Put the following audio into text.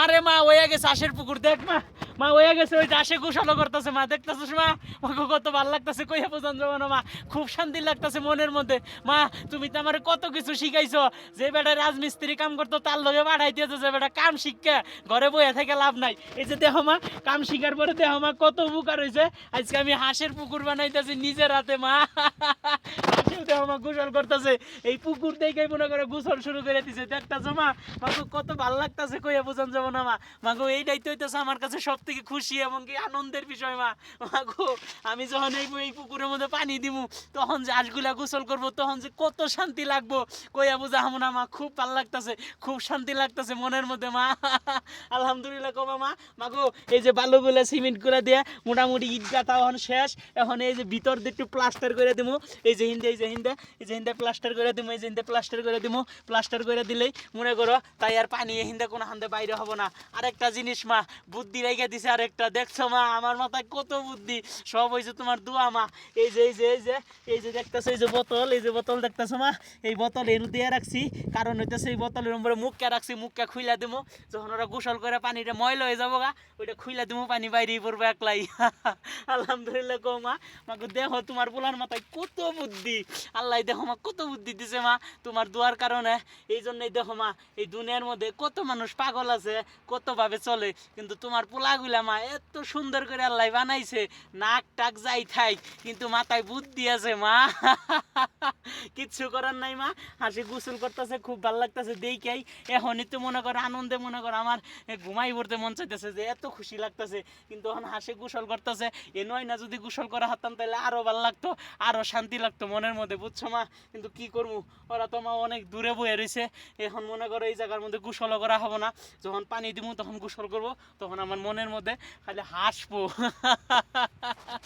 মারে মা হয়ে গেছে আশের পুকুর, দেখ মা। মা হয়ে গেছে ওই আসে গোসলও করতেছে মা, দেখতেছিস মা? মাকে কত ভালো লাগতেছে কইয়া বোঝান যাব না মা। খুব শান্তি লাগতেছে মনের মধ্যে। মা, তুমি তো আমার কত কিছু শিখাইছো। যে বেটা রাজমিস্ত্রি কাম করতো, তার লগে বাড়াই দিয়েছ যে বেটা কাম শিক্ষা। ঘরে বইয়া থেকে লাভ নাই। এই যে দেহ মা, কাম শিখার পরে দেহ মা কত উপকার হয়েছে আজকে আমি হাঁসের পুকুর বানাইতেছি নিজের হাতে মা। গোসল করতেছে, এই পুকুর দেখেই মনে করে গোসল শুরু করে দিছে। কত লাগতেছে কইয়া বোঝান যাব না মা। এইটাই তো হইতেছে আমার কাছে সব থেকে খুশি আনন্দের বিষয় মা। আমি যখন এই এই পুকুরের মধ্যে পানি দিমু, তখন যে গোসল করব, তখন যে কত শান্তি লাগবো। কইয়া বোঝা হামো না মা, খুব ভালো লাগতেছে, খুব শান্তি লাগতেছে মনের মধ্যে মা। আলহামদুলিল্লাহ কবা মা মাগো, এই যে বালুগুলা সিমেন্ট করে দিয়ে মোটামুটি ইট গাঁথা এখন শেষ, এখন এই যে ভিতর দিয়ে একটু প্লাস্টার করে দিমু। এই যে হিন্দে, এই যে হিন্দে। এই যে হিন্দে প্লাস্টার করে দিমু, এই যে প্লাস্টার করে দিমু প্লাস্টার করে দিলেই মনে করো তাই আর পানি এই হিন্দে কোনো হান্দে বাইরে হব না। আরেকটা জিনিস মা, বুদ্ধি রেখে দিছে আরেকটা। দেখছ মা, আমার মাথায় কত বুদ্ধি। সব হয়েছে তোমার দোয়া মা। এই যে এই যে এই যে এই যে দেখতেছো, এই যে বোতল, এই যে বোতল দেখতেছো মা, এই বোতল এর দিয়ে রাখছি। কারণ হইতেছে এই বোতলের উপরে মুখকে রাখছি, মুখকে খুইলা দিমু। যখন ওরা গোসল করে পানিটা ময়লা হয়ে যাব গা, ওইটা খুইলা দিমু, পানি বাইরেই পড়ব একলাই। আলহামদুলিল্লাহ কো মা। মাকে দেখো তোমার পোলার মাথায় কত বুদ্ধি। আল্লাহ দেখো মা, কত বুদ্ধি দিছে মা তোমার দোয়ার কারণে। এই জন্যই দেখো মা, এই দুনিয়ার মধ্যে কত মানুষ পাগল আছে কত ভাবে চলে। কিন্তু তোমার পোলাগুলা মা, এত সুন্দর করে আল্লাহ বানাইছে নাক টাক যাই থাই কিন্তু মাথায় বুদ্ধি আছে মা। কিচ্ছু করার নাই, মা। হাসি গোসল করতেছে, খুব ভালো লাগতেছে দেখাই এখনই তো মনে করো, আনন্দে মনে করো, আমার ঘুমাই পড়তে মন চাইতেছে যে, এত খুশি লাগতেছে। কিন্তু এখন হাসি গোসল করতেছে, এ নয় না, যদি গোসল করা হতাম, তাহলে আরও ভালো লাগতো, আরও শান্তি লাগতো মনের মধ্যে, বুঝছ, মা? কিন্তু কি করব? ওরা তো, মা, অনেক দূরে বয়ে রয়েছে এখন মনে করো, এই জায়গার মধ্যে গোসলও করা হবে না। যখন পানি দিব তখন গোসল করব, তখন আমার মনের মধ্যে খালি হাসবো।